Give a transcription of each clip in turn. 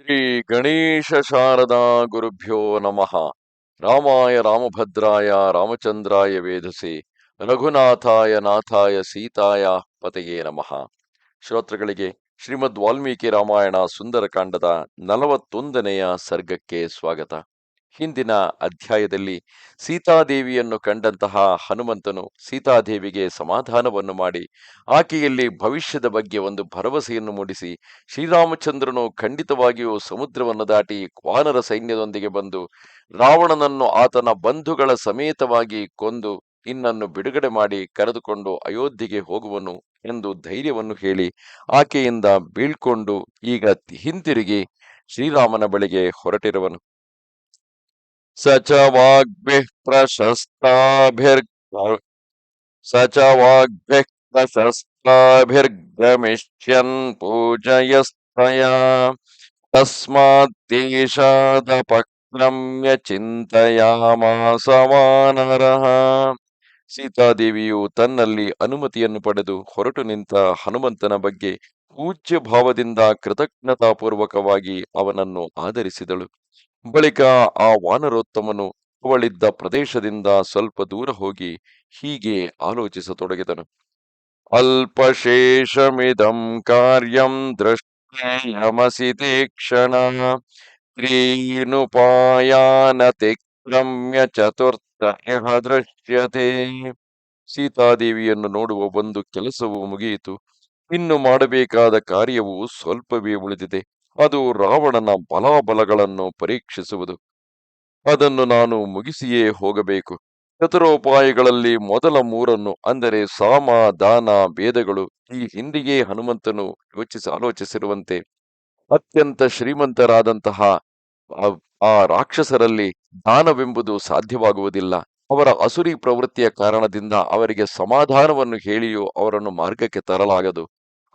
ಶ್ರೀ ಗಣೇಶ ಶಾರದಾ ಗುರುಭ್ಯೋ ನಮಃ. ರಾಮಾಯ ರಾಮಭದ್ರಾಯ ರಾಮಚಂದ್ರಾಯ ವೇಧಸೆ ರಘುನಾಥಾಯ ನಾಥಾಯ ಸೀತಾಯ ಪತೆಯೇ ನಮಃ. ಶ್ರೋತೃಗಳಿಗೆ ಶ್ರೀಮದ್ ವಾಲ್ಮೀಕಿ ರಾಮಾಯಣ ಸುಂದರಕಾಂಡದ ನಲವತ್ತೊಂದನೆಯ ಸರ್ಗಕ್ಕೆ ಸ್ವಾಗತ. ಹಿಂದಿನ ಅಧ್ಯಾಯದಲ್ಲಿ ಸೀತಾದೇವಿಯನ್ನು ಕಂಡಂತಹ ಹನುಮಂತನು ಸೀತಾದೇವಿಗೆ ಸಮಾಧಾನವನ್ನು ಮಾಡಿ, ಆಕೆಯಲ್ಲಿ ಭವಿಷ್ಯದ ಬಗ್ಗೆ ಒಂದು ಭರವಸೆಯನ್ನು ಮೂಡಿಸಿ, ಶ್ರೀರಾಮಚಂದ್ರನು ಖಂಡಿತವಾಗಿಯೂ ಸಮುದ್ರವನ್ನು ದಾಟಿ ವಾನರ ಸೈನ್ಯದೊಂದಿಗೆ ಬಂದು ರಾವಣನನ್ನು ಆತನ ಬಂಧುಗಳ ಸಮೇತವಾಗಿ ಕೊಂದು ನಿನ್ನನ್ನು ಬಿಡುಗಡೆ ಮಾಡಿ ಕರೆದುಕೊಂಡು ಅಯೋಧ್ಯೆಗೆ ಹೋಗುವನು ಎಂದು ಧೈರ್ಯವನ್ನು ಹೇಳಿ ಆಕೆಯಿಂದ ಬೀಳ್ಕೊಂಡು ಈಗ ಹಿಂತಿರುಗಿ ಶ್ರೀರಾಮನ ಬಳಿಗೆ ಹೊರಟಿರುವನು. ವಾಗ್ಭಿಃ ಪ್ರಶಸ್ತಾಭಿರ್ ವಾಗ್ಭಿಃ ಪ್ರಶಸ್ತಾಭಿರ್ಗಮಿಷ್ಯನ್ ಪೂಜಯಸ್ತಯಾ ತಸ್ಮಾದ್ದೇಶಾದಪಕ್ರಮ್ಯ ಚಿಂತೆಯಾಮಾಸ ವಾನರಃ ಸೀತಾದೇವಿಯು ತನ್ನಲ್ಲಿ ಅನುಮತಿಯನ್ನು ಪಡೆದು ಹೊರಟು ನಿಂತ ಹನುಮಂತನ ಬಗ್ಗೆ ಪೂಜ್ಯ ಭಾವದಿಂದ ಕೃತಜ್ಞತಾಪೂರ್ವಕವಾಗಿ ಅವನನ್ನು ಆದರಿಸಿದಳು ಬಳಿಕ ಆ ವಾನರೋತ್ತಮನು ಅವಳಿದ್ದ ಪ್ರದೇಶದಿಂದ ಸ್ವಲ್ಪ ದೂರ ಹೋಗಿ ಹೀಗೆ ಆಲೋಚಿಸತೊಡಗಿದನು. ಅಲ್ಪಶೇಷಮಿದಂ ಕಾರ್ಯಂ ದೃಷ್ಟೇಯಮಸಿ ತೀಕ್ಷಣ ತ್ರೀನುಪಾಯಾನತಿಕ್ರಮ್ಯ ಚತುರ್ಥ ದೃಶ್ಯತೆ. ಸೀತಾದೇವಿಯನ್ನು ನೋಡುವ ಒಂದು ಕೆಲಸವು ಮುಗಿಯಿತು. ಇನ್ನು ಮಾಡಬೇಕಾದ ಕಾರ್ಯವು ಸ್ವಲ್ಪವೇ ಉಳಿದಿದೆ. ಅದು ರಾವಣನ ಬಲಾಬಲಗಳನ್ನು ಪರೀಕ್ಷಿಸುವುದು. ಅದನ್ನು ನಾನು ಮುಗಿಸಿಯೇ ಹೋಗಬೇಕು. ಚತುರೋಪಾಯಗಳಲ್ಲಿ ಮೊದಲ ಮೂರನ್ನು ಅಂದರೆ ಸಾಮ, ದಾನ ಭೇದಗಳು ಈ ಹಿಂದೆಯೇ ಹನುಮಂತನು ಯೋಚಿಸಿ ಆಲೋಚಿಸಿರುವಂತೆ ಅತ್ಯಂತ ಶ್ರೀಮಂತರಾದಂತಹ ಆ- ರಾಕ್ಷಸರಲ್ಲಿ ದಾನವೆಂಬುದು ಸಾಧ್ಯವಾಗುವುದಿಲ್ಲ. ಅವರ ಅಸುರಿ ಪ್ರವೃತ್ತಿಯ ಕಾರಣದಿಂದ ಅವರಿಗೆ ಸಮಾಧಾನವನ್ನು ಹೇಳಿಯೂ ಅವರನ್ನು ಮಾರ್ಗಕ್ಕೆ ತರಲಾಗದು.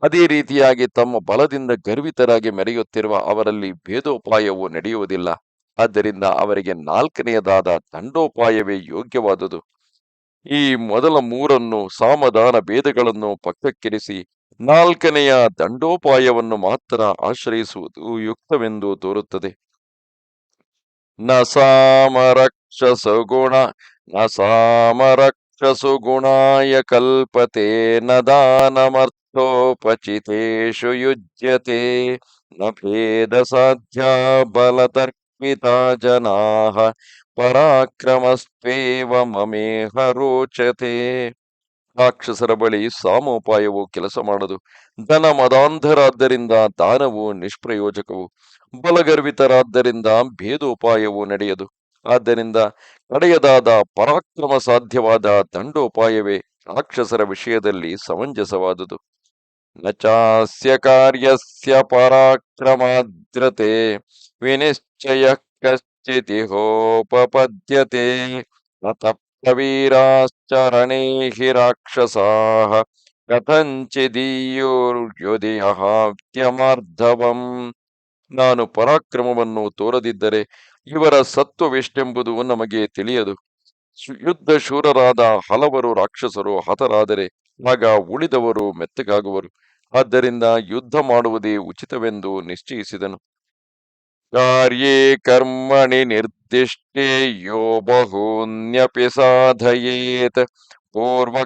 ಅದೇ ರೀತಿಯಾಗಿ ತಮ್ಮ ಬಲದಿಂದ ಗರ್ವಿತರಾಗಿ ಮೆರೆಯುತ್ತಿರುವ ಅವರಲ್ಲಿ ಭೇದೋಪಾಯವು ನಡೆಯುವುದಿಲ್ಲ. ಆದ್ದರಿಂದ ಅವರಿಗೆ ನಾಲ್ಕನೆಯದಾದ ದಂಡೋಪಾಯವೇ ಯೋಗ್ಯವಾದುದು. ಈ ಮೊದಲ ಮೂರನ್ನು ಸಾಮಧಾನ ಭೇದಗಳನ್ನು ಪಕ್ಕಕ್ಕಿರಿಸಿ ನಾಲ್ಕನೆಯ ದಂಡೋಪಾಯವನ್ನು ಮಾತ್ರ ಆಶ್ರಯಿಸುವುದು ಯುಕ್ತವೆಂದು ತೋರುತ್ತದೆ. ನ ಸಾಮರಕ್ಷಸು ಗುಣ ನ ಸಾಮರಕ್ಷಸು ಗುಣಾಯ ಕಲ್ಪತೆ ನ ದಾನಮರ್ಥೋಪಚಿತೇಷು ನ ಭೇದ ಸಾಧ್ಯ ಬಲತರ್ಪಿತಾ ಜನಾ ಪರಾಕ್ರಮಸ್ತ್ವೇವ ಮಮೇಹ ರೋಚತೆ ರಾಕ್ಷಸರ ಬಳಿ ಸಾಮೋಪಾಯವು ಕೆಲಸ ಮಾಡದು। ಧನ ಮದಾಂಧರಾದ್ದರಿಂದ ದಾನವು ನಿಷ್ಪ್ರಯೋಜಕವು। ಬಲಗರ್ವಿತರಾದ್ದರಿಂದ ಭೇದೋಪಾಯವು ನಡೆಯದು। ಆದ್ದರಿಂದ ಕಡೆಯದಾದ ಪರಾಕ್ರಮ ಸಾಧ್ಯವಾದ ದಂಡೋಪಾಯವೇ ರಾಕ್ಷಸರ ವಿಷಯದಲ್ಲಿ ಸಮಂಜಸವಾದುದು। ಚಾಸ್ಯ ಕಾರ್ಯಸ್ಯ ವಿನಿಶ್ಚಯ ಕಶ್ಚಿತಿಹೋಪಪದ್ಯತೆ ನ ತಪ್ತವೀರಾಶ್ಚರಣೇ ಹಿ ರಾಕ್ಷಸಾಃ ಕಥಂಚಿದೀಯೋರ್ಯುದಿಹಾತ್ಯಮಾರ್ಧವಂ ನಾನು ಪರಾಕ್ರಮವನ್ನು ತೋರದಿದ್ದರೆ ಇವರ ಸತ್ವವೆಷ್ಟೆಂಬುದು ನಮಗೆ ತಿಳಿಯದು. ಯುದ್ಧ ಶೂರರಾದ ಹಲವರು ರಾಕ್ಷಸರು ಹತರಾದರೆ ಆಗ ಉಳಿದವರು ಮೆತ್ತಗಾಗುವರು. ಆದ್ದರಿಂದ ಯುದ್ಧ ಮಾಡುವುದೇ ಉಚಿತವೆಂದು ನಿಶ್ಚಯಿಸಿದನು. ಕಾರ್ಯೇ ಕರ್ಮಣಿ ನಿರ್ದಿಷ್ಟೇ ಯೋ ಬಹೂನ್ಯಪಿ ಸಾಧಯೇತ್ ಪೂರ್ವ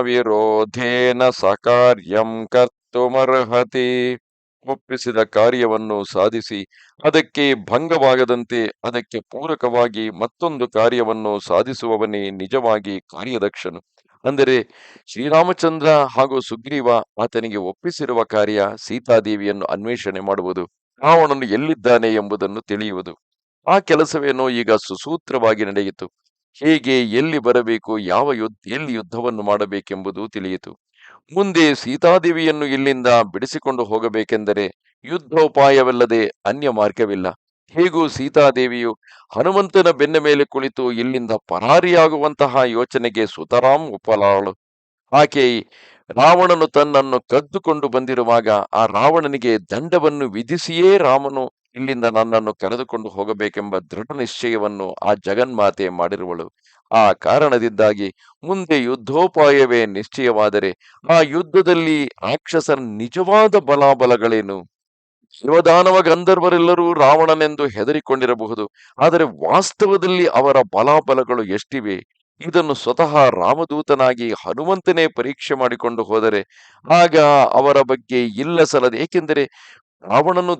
ವಿರೋಧೇನ ಸಕಾರ್ಯಂ ಕರ್ತುಮರ್ಹತಿ. ಒಪ್ಪಿಸಿದ ಕಾರ್ಯವನ್ನು ಸಾಧಿಸಿ, ಅದಕ್ಕೆ ಭಂಗವಾಗದಂತೆ ಅದಕ್ಕೆ ಪೂರಕವಾಗಿ ಮತ್ತೊಂದು ಕಾರ್ಯವನ್ನು ಸಾಧಿಸುವವನೇ ನಿಜವಾಗಿ ಕಾರ್ಯದಕ್ಷನು. ಅಂದರೆ ಶ್ರೀರಾಮಚಂದ್ರ ಹಾಗೂ ಸುಗ್ರೀವ ಆತನಿಗೆ ಒಪ್ಪಿಸಿರುವ ಕಾರ್ಯ ಸೀತಾದೇವಿಯನ್ನು ಅನ್ವೇಷಣೆ ಮಾಡುವುದು, ರಾವಣನು ಎಲ್ಲಿದ್ದಾನೆ ಎಂಬುದನ್ನು ತಿಳಿಯುವುದು. ಆ ಕೆಲಸವೇನೋ ಈಗ ಸುಸೂತ್ರವಾಗಿ ನಡೆಯಿತು. ಹೇಗೆ, ಎಲ್ಲಿ ಬರಬೇಕು, ಯಾವ ಯುದ್ಧ, ಎಲ್ಲಿ ಯುದ್ಧವನ್ನು ಮಾಡಬೇಕೆಂಬುದು ತಿಳಿಯಿತು. ಮುಂದೆ ಸೀತಾದೇವಿಯನ್ನು ಇಲ್ಲಿಂದ ಬಿಡಿಸಿಕೊಂಡು ಹೋಗಬೇಕೆಂದರೆ ಯುದ್ಧೋಪಾಯವಲ್ಲದೆ ಅನ್ಯ ಮಾರ್ಗವಿಲ್ಲ. ಹೇಗೂ ಸೀತಾದೇವಿಯು ಹನುಮಂತನ ಬೆನ್ನ ಮೇಲೆ ಕುಳಿತು ಇಲ್ಲಿಂದ ಪರಾರಿಯಾಗುವಂತಹ ಯೋಚನೆಗೆ ಸುತರಾಂ ಒಪ್ಪಲಾಳು. ಆಕೆ ರಾವಣನು ತನ್ನನ್ನು ಕದ್ದುಕೊಂಡು ಬಂದಿರುವಾಗ ಆ ರಾವಣನಿಗೆ ದಂಡವನ್ನು ವಿಧಿಸಿಯೇ ರಾಮನು ಇಲ್ಲಿಂದ ನನ್ನನ್ನು ಕರೆದುಕೊಂಡು ಹೋಗಬೇಕೆಂಬ ದೃಢ ನಿಶ್ಚಯವನ್ನು ಆ ಜಗನ್ಮಾತೆ ಮಾಡಿರುವಳು. ಆ ಕಾರಣದಿಂದಾಗಿ ಮುಂದೆ ಯುದ್ಧೋಪಾಯವೇ ನಿಶ್ಚಯವಾದರೆ ಆ ಯುದ್ಧದಲ್ಲಿ ರಾಕ್ಷಸರ ನಿಜವಾದ ಬಲಾಬಲಗಳೇನು? ದೇವದಾನವ ಗಂಧರ್ವರೆಲ್ಲರೂ ರಾವಣನೆಂದು ಹೆದರಿಕೊಂಡಿರಬಹುದು. ಆದರೆ ವಾಸ್ತವದಲ್ಲಿ ಅವರ ಬಲಾಬಲಗಳು ಎಷ್ಟಿವೆ? ಇದನ್ನು ಸ್ವತಃ ರಾಮದೂತನಾಗಿ ಹನುಮಂತನೇ ಪರೀಕ್ಷೆ ಮಾಡಿಕೊಂಡು ಹೋದರೆ ಆಗ ಅವರ ಬಗ್ಗೆ ಇಲ್ಲ ಸಲ್ಲದೆ ಏಕೆಂದರೆ ರಾವಣನು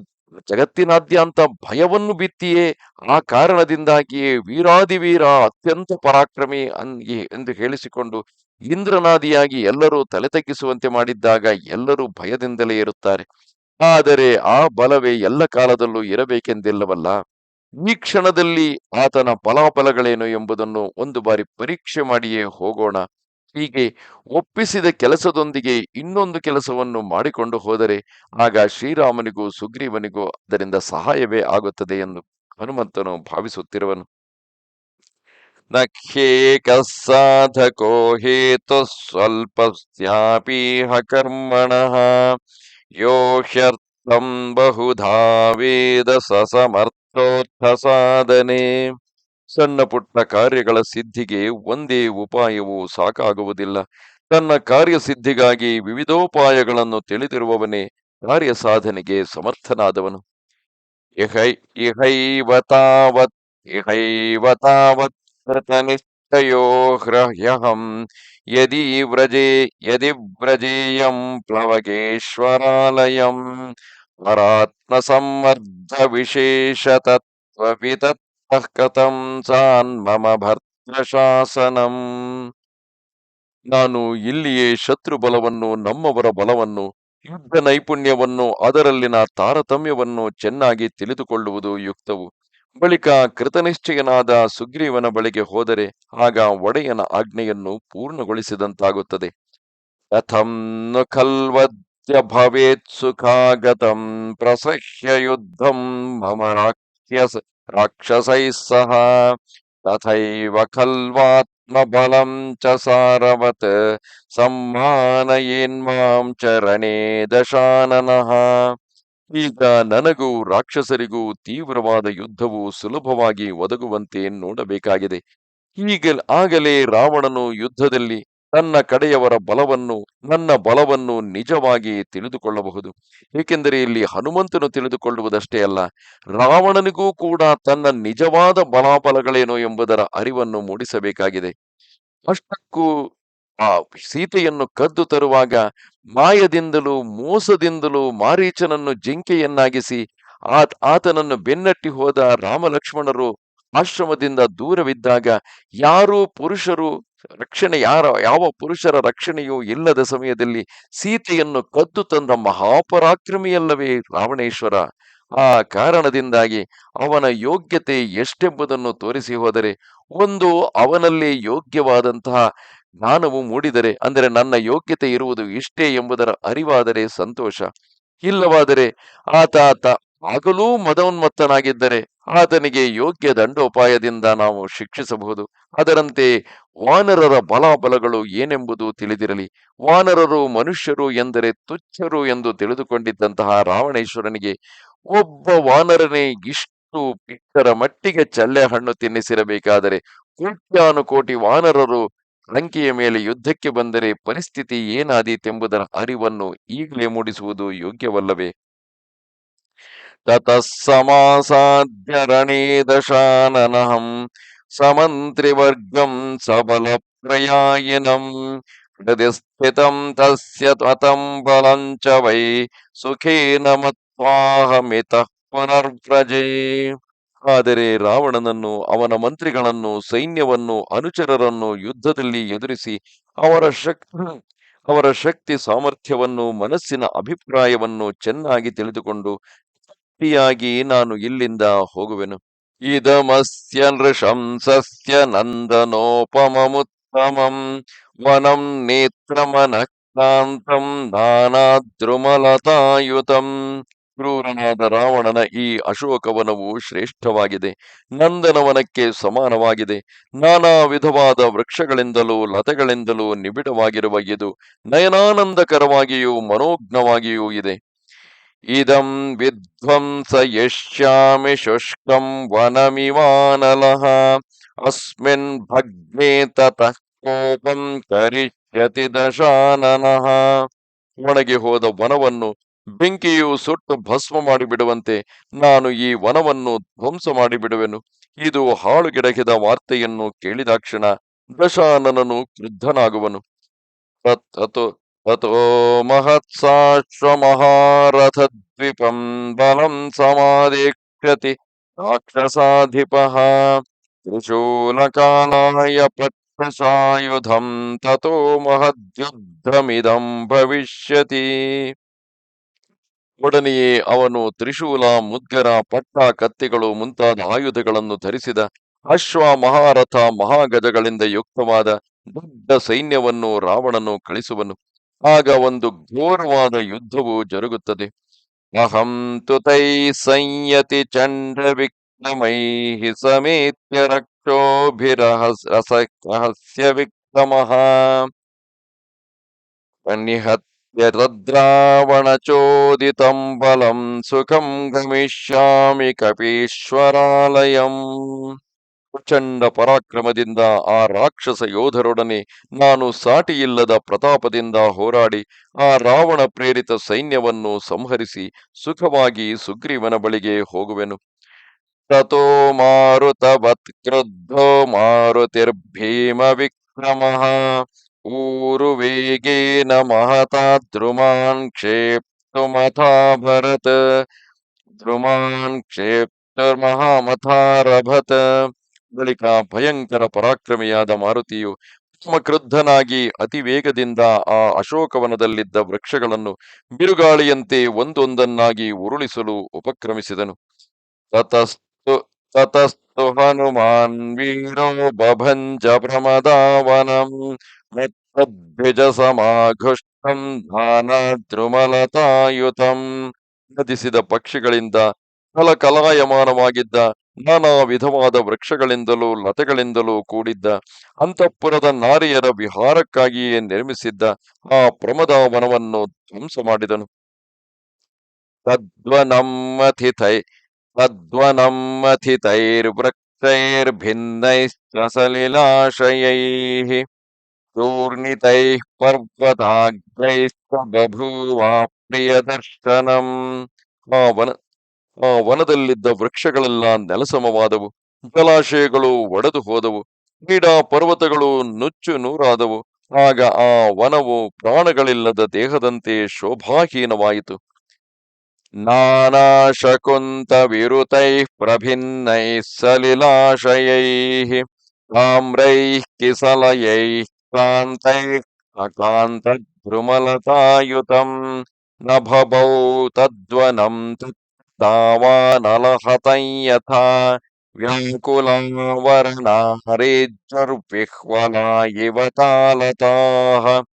ಜಗತ್ತಿನಾದ್ಯಂತ ಭಯವನ್ನು ಬಿತ್ತಿಯೇ ಆ ಕಾರಣದಿಂದಾಗಿಯೇ ವೀರಾದಿವೀರ ಅತ್ಯಂತ ಪರಾಕ್ರಮಿ ಎಂದು ಹೇಳಿಸಿಕೊಂಡು ಇಂದ್ರನಾದಿಯಾಗಿ ಎಲ್ಲರೂ ತಲೆ ತಗ್ಗಿಸುವಂತೆ ಮಾಡಿದ್ದಾಗ ಎಲ್ಲರೂ ಭಯದಿಂದಲೇ ಇರುತ್ತಾರೆ. ಆದರೆ ಆ ಬಲವೇ ಎಲ್ಲ ಕಾಲದಲ್ಲೂ ಇರಬೇಕೆಂದಿಲ್ಲವಲ್ಲ? ಈ ಕ್ಷಣದಲ್ಲಿ ಆತನ ಫಲಾಫಲಗಳೇನು ಎಂಬುದನ್ನು ಒಂದು ಬಾರಿ ಪರೀಕ್ಷೆ ಮಾಡಿಯೇ ಹೋಗೋಣ. ಹೀಗೆ ಒಪ್ಪಿಸಿದ ಕೆಲಸದೊಂದಿಗೆ ಇನ್ನೊಂದು ಕೆಲಸವನ್ನು ಮಾಡಿಕೊಂಡು ಹೋದರೆ ಆಗ ಶ್ರೀರಾಮನಿಗೂ ಸುಗ್ರೀವನಿಗೂ ಅದರಿಂದ ಸಹಾಯವೇ ಆಗುತ್ತದೆ ಎಂದು ಹನುಮಂತನು ಭಾವಿಸುತ್ತಿರುವನು. ಸಾಧಕೋ ಹೇತು ಸ್ವಲ್ಪ ಕರ್ಮಣಃ. ಹ್ಯರ್ಥಂ ಬಹುಧಾ ವೇದ ಸಮರ್ಥೋತ್ಥ ಸಾಧನೆ ಸಣ್ಣ ಪುಟ್ಟ ಕಾರ್ಯಗಳ ಸಿದ್ಧಿಗೆ ಒಂದೇ ಉಪಾಯವು ಸಾಕಾಗುವುದಿಲ್ಲ. ತನ್ನ ಕಾರ್ಯಸಿದ್ಧಿಗಾಗಿ ವಿವಿಧೋಪಾಯಗಳನ್ನು ತಿಳಿದಿರುವವನೇ ಕಾರ್ಯ ಸಾಧನೆಗೆ ಸಮರ್ಥನಾದವನು. ಇಹೈ ಇಹೈವತಾವತ್ ತಾವತ್, ಇಹೈವ ತಾವತ್ ಕೃತನಿಶ್ಚಯೋ ಹ್ರಹ್ಯಹಂ. ಸಂವರ್ಧ ವಿಶೇಷ ತತ್ವಪಿ ತತ್ತಃ ಕಥಂ ಸಾನ್ ಮಮ ಭರ್ತ್ರ ಶಾಸನಂ ನಾನು ಇಲ್ಲಿಯೇ ಶತ್ರು ಬಲವನ್ನು ನಮ್ಮವರ ಬಲವನ್ನು ಯುದ್ಧ ನೈಪುಣ್ಯವನ್ನು ಅದರಲ್ಲಿನ ತಾರತಮ್ಯವನ್ನು ಚೆನ್ನಾಗಿ ತಿಳಿದುಕೊಳ್ಳುವುದು ಯುಕ್ತವು. ಬಳಿಕ ಕೃತನಿಶ್ಚಯನಾದ ಸುಗ್ರೀವನ ಬಳಿಗೆ ಹೋದರೆ ಆಗ ಒಡೆಯನ ಆಜ್ಞೆಯನ್ನು ಪೂರ್ಣಗೊಳಿಸಿದಂತಾಗುತ್ತದೆ. ಕಥಂ ಖಲ್ವದ್ಯ ಭವೇತ್ ಸುಖಾಗತಂ ಪ್ರಸಹ್ಯ ಯುದ್ಧಂ ಮಮ ರಾಕ್ಷಸ ರಾಕ್ಷಸೈ ಸಹ ತಥೈವ ಖಲ್ವಾತ್ಮಬಲಂ ಚ ಸಾರವತ್ ಸಂಹಾನಯೇನ್ಮಾಂ ಚರಣೇ ದಶಾನನಃ. ಈಗ ನನಗೂ ರಾಕ್ಷಸರಿಗೂ ತೀವ್ರವಾದ ಯುದ್ಧವು ಸುಲಭವಾಗಿ ಒದಗುವಂತೆ ನೋಡಬೇಕಾಗಿದೆ. ಈಗ ಆಗಲೇ ರಾವಣನು ಯುದ್ಧದಲ್ಲಿ ತನ್ನ ಕಡೆಯವರ ಬಲವನ್ನು, ನನ್ನ ಬಲವನ್ನು ನಿಜವಾಗಿ ತಿಳಿದುಕೊಳ್ಳಬಹುದು. ಏಕೆಂದರೆ ಇಲ್ಲಿ ಹನುಮಂತನು ತಿಳಿದುಕೊಳ್ಳುವುದಷ್ಟೇ ಅಲ್ಲ, ರಾವಣನಿಗೂ ಕೂಡ ತನ್ನ ನಿಜವಾದ ಬಲಾಬಲಗಳೇನು ಎಂಬುದರ ಅರಿವನ್ನು ಮೂಡಿಸಬೇಕಾಗಿದೆ. ಅಷ್ಟಕ್ಕೂ ಆ ಸೀತೆಯನ್ನು ಕದ್ದು ತರುವಾಗ ಮಾಯದಿಂದಲೂ ಮೋಸದಿಂದಲೂ ಮಾರೀಚನನ್ನು ಜಿಂಕೆಯನ್ನಾಗಿಸಿ ಆತ್ ಆತನನ್ನು ಬೆನ್ನಟ್ಟಿ ಹೋದ ರಾಮಲಕ್ಷ್ಮಣರು ಆಶ್ರಮದಿಂದ ದೂರವಿದ್ದಾಗ ಯಾರೂ ಪುರುಷರು ರಕ್ಷಣೆ ಯಾರ ಯಾವ ಪುರುಷರ ರಕ್ಷಣೆಯೂ ಇಲ್ಲದ ಸಮಯದಲ್ಲಿ ಸೀತೆಯನ್ನು ಕದ್ದು ತಂದ ಮಹಾಪರಾಕ್ರಮಿಯಲ್ಲವೇ ರಾವಣೇಶ್ವರ. ಆ ಕಾರಣದಿಂದಾಗಿ ಅವನ ಯೋಗ್ಯತೆ ಎಷ್ಟೆಂಬುದನ್ನು ತೋರಿಸಿ ಹೋದರೆ ಒಂದು ಅವನಲ್ಲಿ ಯೋಗ್ಯವಾದಂತಹ ಜ್ಞಾನವು ಮೂಡಿದರೆ, ಅಂದರೆ ನನ್ನ ಯೋಗ್ಯತೆ ಇರುವುದು ಇಷ್ಟೇ ಎಂಬುದರ ಅರಿವಾದರೆ ಸಂತೋಷ. ಇಲ್ಲವಾದರೆ ಆತ ಆತ ಆಗಲೂ ಮದೋನ್ಮತ್ತನಾಗಿದ್ದರೆ ಆತನಿಗೆ ಯೋಗ್ಯ ದಂಡೋಪಾಯದಿಂದ ನಾವು ಶಿಕ್ಷಿಸಬಹುದು. ಅದರಂತೆ ವಾನರರ ಬಲಾಬಲಗಳು ಏನೆಂಬುದು ತಿಳಿದಿರಲಿ. ವಾನರರು ಮನುಷ್ಯರು ಎಂದರೆ ತುಚ್ಛರು ಎಂದು ತಿಳಿದುಕೊಂಡಿದ್ದಂತಹ ರಾವಣೇಶ್ವರನಿಗೆ ಒಬ್ಬ ವಾನರನೇ ಇಷ್ಟು ಇಷ್ಟರ ಮಟ್ಟಿಗೆ ಚಳ್ಳೆ ಹಣ್ಣು ತಿನ್ನಿಸಿರಬೇಕಾದರೆ, ಕೋಟ್ಯಾನುಕೋಟಿ ವಾನರರು ಲಂಕೆಯ ಮೇಲೆ ಯುದ್ಧಕ್ಕೆ ಬಂದರೆ ಪರಿಸ್ಥಿತಿ ಏನಾದೀತೆಂಬುದರ ಅರಿವನ್ನು ಈಗಲೇ ಮೂಡಿಸುವುದು ಯೋಗ್ಯವಲ್ಲವೇ? ತತಃ ಸಮಾಸಾಧ್ಯರಣೇ ದಶಾನನಹಂ ಸಮಂತ್ರಿವರ್ಗಂ ಸಬಲ ಪ್ರಯಾಯಿನಂ ಹೃದಯ ಸ್ಥಿತಂ ತಸ್ಯ ತ್ವತಂ ಬಲಂ ವೈ ಸುಖೇನ ಮತ್ವಾಹಮಿತಃ ಪುನರ್ವ್ರಜೇ. ಆದರೆ ರಾವಣನನ್ನು, ಅವನ ಮಂತ್ರಿಗಳನ್ನು, ಸೈನ್ಯವನ್ನು, ಅನುಚರರನ್ನು ಯುದ್ಧದಲ್ಲಿ ಎದುರಿಸಿ ಅವರ ಶಕ್ತಿ ಅವರ ಶಕ್ತಿ ಸಾಮರ್ಥ್ಯವನ್ನು, ಮನಸ್ಸಿನ ಅಭಿಪ್ರಾಯವನ್ನು ಚೆನ್ನಾಗಿ ತಿಳಿದುಕೊಂಡು ಶಕ್ತಿಯಾಗಿ ನಾನು ಇಲ್ಲಿಂದ ಹೋಗುವೆನು. ಇದಮಸ್ಯ ನೃಶಂಸಸ್ಯ ನಂದನೋಪಮಮುತ್ತಮಂ ವನಂ ನೇತ್ರಮನಃಕಾಂತಂ ನಾನಾದ್ರುಮಲತಾಯುತಂ. ಕ್ರೂರನಾದ ರಾವಣನ ಈ ಅಶೋಕವನವು ಶ್ರೇಷ್ಠವಾಗಿದೆ, ನಂದನವನಕ್ಕೆ ಸಮಾನವಾಗಿದೆ. ನಾನಾ ವಿಧವಾದ ವೃಕ್ಷಗಳಿಂದಲೂ ಲತೆಗಳಿಂದಲೂ ನಿಬಿಡವಾಗಿರುವ ಇದು ನಯನಾನಂದಕರವಾಗಿಯೂ ಮನೋಜ್ಞವಾಗಿಯೂ ಇದೆ. ಇದಂ ವಿಧ್ವಂಸ ಯಶ್ಯಾಮಿ ಶುಷ್ಕಂ ವನಮಿವಾನಲಃ, ಅಸ್ಮಿನ್ ಭಗ್ನೆ ತತಃ ಕೋಪಂ ಕರಿಷ್ಯತಿ ದಶಾನನಃ. ಒಣಗಿ ಹೋದ ವನವನ್ನು ಬೆಂಕಿಯು ಸುಟ್ಟು ಭಸ್ಮ ಮಾಡಿಬಿಡುವಂತೆ ನಾನು ಈ ವನವನ್ನು ಧ್ವಂಸ ಮಾಡಿಬಿಡುವೆನು. ಇದು ಹಾಳುಗೆಡಗಿದ ವಾರ್ತೆಯನ್ನು ಕೇಳಿದಾಕ್ಷಣ ದಶಾನನನು ಕ್ರುದ್ಧನಾಗುವನು ತತ್- ಮಹತ್ಸಾಶ್ವಮಹಾರಥದ್ವಿಪಂ ಬಲಂ ಸಮಾದೇಕ್ಷತಿ ರಾಕ್ಷಸಾಧಿಪಃ ತ್ರಿಶೂಲಕಾಲಾಯ ಪ್ರತ್ಯಸಾಯುಧಂ ತಥೋ ಮಹದ್ಯುದ್ಧಮಿದಂ ಭವಿಷ್ಯತಿ. ಒಡನೆಯೇ ಅವನು ತ್ರಿಶೂಲ, ಮುದ್ಗರ, ಪಟ್ಟ, ಕತ್ತಿಗಳು ಮುಂತಾದ ಆಯುಧಗಳನ್ನು ಧರಿಸಿದ ಅಶ್ವ ಮಹಾರಥ ಮಹಾಗಜಗಳಿಂದ ಯುಕ್ತವಾದ ದೊಡ್ಡ ಸೈನ್ಯವನ್ನು ರಾವಣನು ಕಳಿಸುವನು. ಆಗ ಒಂದು ಘೋರವಾದ ಯುದ್ಧವು ಜರುಗುತ್ತದೆ. ಅಹಂ ತುತೈ ಸಂಯತಿ ಚಂಡ ವಿಕ್ರಮೈ ಸಮೇತ್ಯ ರಕ್ಷೋಭಿರಹಸ್ಯ ವಿಕ್ರಮಃ ನಿಹತ್ಯ ತದ್ರಾವಣಚೋದಿತಂ ಬಲಂ ಸುಖಂ ಗಮಿಷ್ಯಾಮಿ ಕಪೀಶ್ವರಾಲಯಂ ಪ್ರಚಂಡ ಪರಾಕ್ರಮದಿಂದ ಆ ರಾಕ್ಷಸ ಯೋಧರೊಡನೆ ನಾನು ಸಾಟಿಯಿಲ್ಲದ ಪ್ರತಾಪದಿಂದ ಹೋರಾಡಿ ಆ ರಾವಣ ಪ್ರೇರಿತ ಸೈನ್ಯವನ್ನು ಸಂಹರಿಸಿ ಸುಖವಾಗಿ ಸುಗ್ರೀವನ ಬಳಿಗೆ ಹೋಗುವೆನು. ತಥೋ ಮಾರುತವತ್ ಕ್ರುದ್ಧೋ ಮಾರುತಿರ್ಭೀಮ ವಿಕ್ರಮಃ। ವೇಗೇನ ಮಹತಾ ದ್ರುಮಾನ್ ಕ್ಷೇಪ್ತುಮಥಾ ಭರತ ದ್ರುಮಾನ್ ಕ್ಷೇಪ್ತುರ್ಮಹಾಮಥಾರಭತ ಬಳಿಕ ಭಯಂಕರ ಪರಾಕ್ರಮಿಯಾದ ಮಾರುತಿಯು ಕ್ರುದ್ಧನಾಗಿ ಅತಿ ವೇಗದಿಂದ ಆ ಅಶೋಕವನದಲ್ಲಿದ್ದ ವೃಕ್ಷಗಳನ್ನು ಬಿರುಗಾಳಿಯಂತೆ ಒಂದೊಂದನ್ನಾಗಿ ಉರುಳಿಸಲು ಉಪಕ್ರಮಿಸಿದನು. ತತಸ್ತು ತತಸ್ತು ಹನುಮಾನ್ ವೀರೋ ಬಭಂಜ ಪ್ರಮದಾವನಂ ಮತ್ತದ್ವಿಜ ಸಮಾಘುಷ್ಟಂ ದ್ರುಮಲತಾಯುತಂ ನದಿಸಿದ ಪಕ್ಷಿಗಳಿಂದ ಕಲಕಲಾಯಮಾನವಾಗಿದ್ದ ನಾನಾ ವಿಧವಾದ ವೃಕ್ಷಗಳಿಂದಲೂ ಲತೆಗಳಿಂದಲೂ ಕೂಡಿದ್ದ ಅಂತಃಪುರದ ನಾರಿಯರ ವಿಹಾರಕ್ಕಾಗಿಯೇ ನಿರ್ಮಿಸಿದ್ದ ಆ ಪ್ರಮದಾವನವನ್ನು ಧ್ವಂಸ ಮಾಡಿದನು. ತದ್ವನಮ್ಮಥಿತೈ ತದ್ವನಮ್ಮಥಿತೈರ್ವೃಕ್ಷೈರ್ಭಿನ್ನೈಶ್ಚ ಸಲಿಲಾಶಯೈಃ. ಚೂರ್ಣಿತೈಃ ಪರ್ವತಾಗ್ರೈಶ್ಚ ಬಭೂವ ಪ್ರಿಯದರ್ಶನಂ ಆ ವನ, ಆ ವನದಲ್ಲಿದ್ದ ವೃಕ್ಷಗಳೆಲ್ಲ ನೆಲಸಮವಾದವು. ಜಲಾಶಯಗಳು ಒಡೆದು ಹೋದವು. ಗಿಡ ಪರ್ವತಗಳು ನುಚ್ಚು ನೂರಾದವು. ಆಗ ಆ ವನವು ಪ್ರಾಣಗಳಿಲ್ಲದ ದೇಹದಂತೆ ಶೋಭಾಹೀನವಾಯಿತು. ನಾನಾಶಕುಂತ ವಿರುತೈ ಪ್ರಭಿನ್ನೈ ಸಲಿಲಾಶಯೈ ತಾಮ್ರೈ ಕಿಸಲಯೈಃ ಕಾಂತೈಃ ಅಕಾಂತದ್ರುಮಲತಾಯುತಂ ನಭಬೌ ತದ್ವನಂ ಯಥಾ ವ್ಯಾಕುಲಾವರಣಾರೇಜ್ಜರ್ವಿಹ್ವಲ ಇವ ತಾಲತಾಃ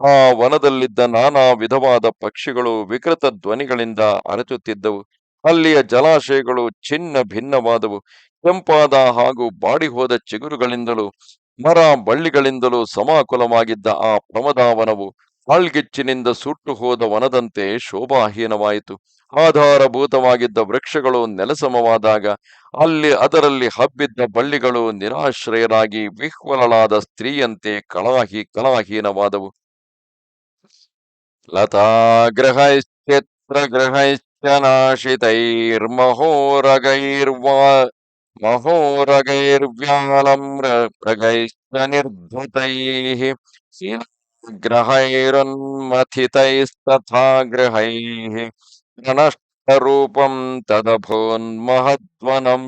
ಆ ವನದಲ್ಲಿದ್ದ ನಾನಾ ವಿಧವಾದ ಪಕ್ಷಿಗಳು ವಿಕೃತ ಧ್ವನಿಗಳಿಂದ ಅರಚುತ್ತಿದ್ದವು. ಅಲ್ಲಿಯ ಜಲಾಶಯಗಳು ಚಿನ್ನ ಭಿನ್ನವಾದವು. ಕೆಂಪಾದ ಹಾಗೂ ಬಾಡಿಹೋದ ಚಿಗುರುಗಳಿಂದಲೂ ಮರ ಬಳ್ಳಿಗಳಿಂದಲೂ ಸಮಾಕುಲವಾಗಿದ್ದ ಆ ಪ್ರಮದಾವನವು ಹಾಳ್ಗಿಚ್ಚಿನಿಂದ ಸುಟ್ಟು ಹೋದ ವನದಂತೆ ಶೋಭಾಹೀನವಾಯಿತು. ಆಧಾರಭೂತವಾಗಿದ್ದ ವೃಕ್ಷಗಳು ನೆಲಸಮವಾದಾಗ ಅಲ್ಲಿ ಅದರಲ್ಲಿ ಹಬ್ಬಿದ್ದ ಬಳ್ಳಿಗಳು ನಿರಾಶ್ರಯರಾಗಿ ವಿಹ್ವಲಳಾದ ಸ್ತ್ರೀಯಂತೆ ಕಳಾಹಿ ಕಲಾಹೀನವಾದವು ಲತಾಗ್ರಹೈಶ್ಚಿತ್ರ ಗ್ರಹೈಶ್ಚ ನಾಶಿತೈರ್ಮಹೋರಗೈರ್ವಾ ಮಹೋರಗೈರ್ವ್ಯಾಲಮ್ರಗೈಶ್ಚ ನಿರ್ಧತೈಃ ಗ್ರಹೈರುನ್ಮಥಿತೈಸ್ತಥಾ ಗ್ರಹೈಃ ಪ್ರಣಷ್ಟರೂಪಂ ತದಭೋನ್ಮಹದ್ವನಂ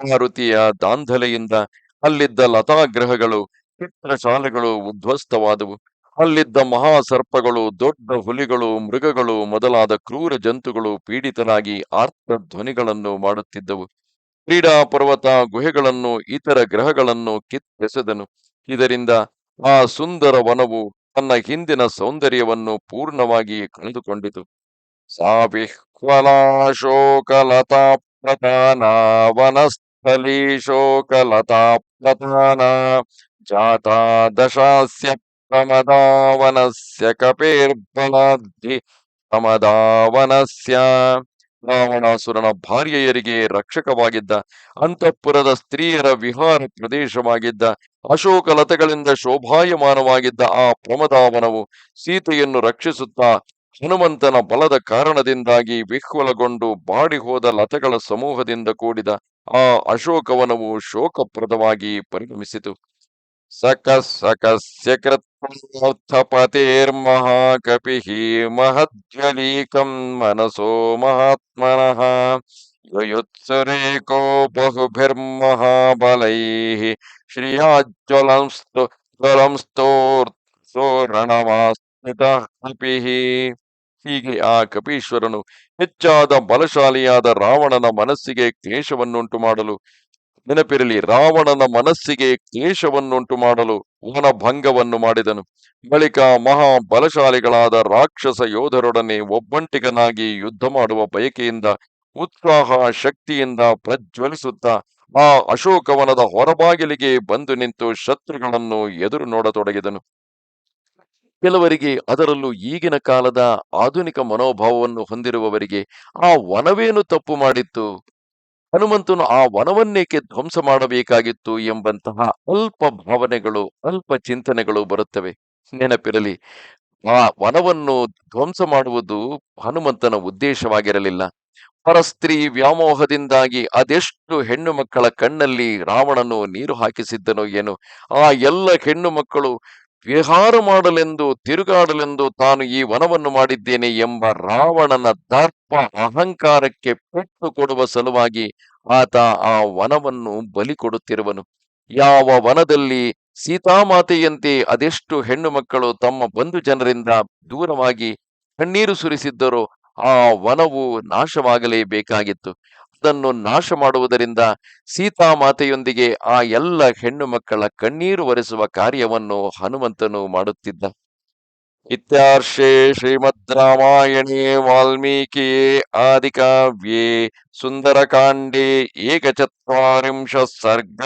ಮಾರುತಿಯ ದಾಂಧಲೆಯಿಂದ ಅಲ್ಲಿದ್ದ ಲತಾಗ್ರಹಗಳು ಚಿತ್ರಶಾಲೆಗಳು ಉದ್ವಸ್ತವಾದವು ಅಲ್ಲಿದ್ದ ಮಹಾಸರ್ಪಗಳು, ದೊಡ್ಡ ಹುಲಿಗಳು, ಮೃಗಗಳು ಮೊದಲಾದ ಕ್ರೂರ ಜಂತುಗಳು ಪೀಡಿತರಾಗಿ ಆರ್ತ ಧ್ವನಿಗಳನ್ನು ಮಾಡುತ್ತಿದ್ದವು. ಕ್ರೀಡಾ ಪರ್ವತ ಗುಹೆಗಳನ್ನು, ಇತರ ಗ್ರಹಗಳನ್ನು ಕಿತ್ತೆಸೆದನು ಇದರಿಂದ ಆ ಸುಂದರ ವನವು ತನ್ನ ಹಿಂದಿನ ಸೌಂದರ್ಯವನ್ನು ಪೂರ್ಣವಾಗಿ ಕಳೆದುಕೊಂಡಿತು. ಸಾವಿಹ್ವಲಾಶೋಕಲತಾ ಪ್ರಧಾನ ವನಸ್ಥಲೀ ಶೋಕಲತಾ ಪ್ರಧಾನ ಜಾತಾ ದಶಾಸ್ಯ ಪ್ರಮದಾವನಸ್ಯ ಕಪೇರ್ಬಲಾಧಿ ಪ್ರಮದಾವನಸ್ಯ ರಾವಣಾಸುರನ ಭಾರ್ಯೆಯರಿಗೆ ರಕ್ಷಕವಾಗಿದ್ದ, ಅಂತಃಪುರದ ಸ್ತ್ರೀಯರ ವಿಹಾರ ಪ್ರದೇಶವಾಗಿದ್ದ ಅಶೋಕ ಲತೆಗಳಿಂದ ಶೋಭಾಯಮಾನವಾಗಿದ್ದ ಆ ಪ್ರಮದಾವನವು ಸೀತೆಯನ್ನು ರಕ್ಷಿಸುತ್ತಾ ಹನುಮಂತನ ಬಲದ ಕಾರಣದಿಂದಾಗಿ ವಿಹ್ವಲಗೊಂಡು ಬಾಡಿ ಹೋದ ಲತೆಗಳ ಸಮೂಹದಿಂದ ಕೂಡಿದ ಆ ಅಶೋಕವನವು ಶೋಕಪ್ರದವಾಗಿ ಪರಿಣಮಿಸಿತು. ಸಕಸ್ ಸಕಸ್ಯ ಕೃತ್ಪತೇರ್ಮಹಾಕಪಿಃ ಮಹಜ್ವಲೀಕಂ ಮನಸೋ ಮಹಾತ್ಮನಃ ಯಯುತ್ಸುರೇಕೋ ಬಹುಭಿರ್ಮಹಾಬಲೈಃ ಶ್ರಿಯಾಜ್ವಲಂಸ್ತು ಜ್ವಲಂಸ್ತೋರ್ಣಮಾಸ್ಮಿತಃ ಕಪಿಃ ಹೀಗೆ ಆ ಕಪೀಶ್ವರನು ಹೆಚ್ಚಾದ ಬಲಶಾಲಿಯಾದ ರಾವಣನ ಮನಸ್ಸಿಗೆ ಕ್ಲೇಶವನ್ನುಂಟು ಮಾಡಲು ನೆನಪಿರಲಿ, ರಾವಣನ ಮನಸ್ಸಿಗೆ ಕ್ಲೇಶವನ್ನುಂಟು ಮಾಡಲು ವನಭಂಗವನ್ನು ಮಾಡಿದನು. ಬಳಿಕ ಮಹಾ ಬಲಶಾಲಿಗಳಾದ ರಾಕ್ಷಸ ಯೋಧರೊಡನೆ ಒಬ್ಬಂಟಿಗನಾಗಿ ಯುದ್ಧ ಮಾಡುವ ಬಯಕೆಯಿಂದ, ಉತ್ಸಾಹ ಶಕ್ತಿಯಿಂದ ಪ್ರಜ್ವಲಿಸುತ್ತಾ, ಆ ಅಶೋಕವನದ ಹೊರಬಾಗಿಲಿಗೆ ಬಂದು ನಿಂತು ಶತ್ರುಗಳನ್ನು ಎದುರು ನೋಡತೊಡಗಿದನು. ಕೆಲವರಿಗೆ ಅದರಲ್ಲೂ ಈಗಿನ ಕಾಲದ ಆಧುನಿಕ ಮನೋಭಾವವನ್ನು ಹೊಂದಿರುವವರಿಗೆ ಆ ವನವೇನು ತಪ್ಪು ಮಾಡಿತ್ತು? ಹನುಮಂತನು ಆ ವನವನ್ನೇಕೆ ಧ್ವಂಸ ಮಾಡಬೇಕಾಗಿತ್ತು ಎಂಬಂತಹ ಅಲ್ಪ ಭಾವನೆಗಳು, ಅಲ್ಪ ಚಿಂತನೆಗಳು ಬರುತ್ತವೆ. ನೆನಪಿರಲಿ, ಆ ವನವನ್ನು ಧ್ವಂಸ ಮಾಡುವುದು ಹನುಮಂತನ ಉದ್ದೇಶವಾಗಿರಲಿಲ್ಲ. ಪರಸ್ತ್ರೀ ವ್ಯಾಮೋಹದಿಂದಾಗಿ ಅದೆಷ್ಟು ಹೆಣ್ಣು ಮಕ್ಕಳ ಕಣ್ಣಲ್ಲಿ ರಾವಣನು ನೀರು ಹಾಕಿಸಿದ್ದನು ಏನು, ಆ ಎಲ್ಲ ಹೆಣ್ಣು ಮಕ್ಕಳು ವಿಹಾರ ಮಾಡಲೆಂದು, ತಿರುಗಾಡಲೆಂದು ತಾನು ಈ ವನವನ್ನು ಮಾಡಿದ್ದೇನೆ ಎಂಬ ರಾವಣನ ದರ್ಪ ಅಹಂಕಾರಕ್ಕೆ ಪೆಟ್ಟು ಕೊಡುವ ಸಲುವಾಗಿ ಆತ ಆ ವನವನ್ನು ಬಲಿ ಕೊಡುತ್ತಿರುವನು. ಯಾವ ವನದಲ್ಲಿ ಸೀತಾಮಾತೆಯಂತೆ ಅದೆಷ್ಟು ಹೆಣ್ಣು ಮಕ್ಕಳು ತಮ್ಮ ಬಂಧು ಜನರಿಂದ ದೂರವಾಗಿ ಕಣ್ಣೀರು ಸುರಿಸಿದ್ದರೋ ಆ ವನವು ನಾಶವಾಗಲೇಬೇಕಾಗಿತ್ತು. ಅದನ್ನು ನಾಶ ಮಾಡುವುದರಿಂದ ಸೀತಾಮಾತೆಯೊಂದಿಗೆ ಆ ಎಲ್ಲ ಹೆಣ್ಣು ಮಕ್ಕಳ ಕಣ್ಣೀರು ಒರೆಸುವ ಕಾರ್ಯವನ್ನು ಹನುಮಂತನು ಮಾಡುತ್ತಿದ್ದ. ಇತ್ಯಾರ್ಷೇ ಶ್ರೀಮದ್ ರಾಮಾಯಣೇ ವಾಲ್ಮೀಕಿಯೇ ಆದಿಕಾವ್ಯೇ ಸುಂದರಕಾಂಡೇ ಏಕಚತ್ವಾರಿಂಶ ಸರ್ಗ.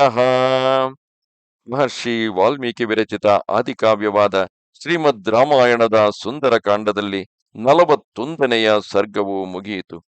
ಮಹರ್ಷಿ ವಾಲ್ಮೀಕಿ ವಿರಚಿತ ಆದಿಕಾವ್ಯವಾದ ಶ್ರೀಮದ್ ರಾಮಾಯಣದ ಸುಂದರಕಾಂಡದಲ್ಲಿ ನಲವತ್ತೊಂದನೆಯ ಸರ್ಗವು ಮುಗಿಯಿತು.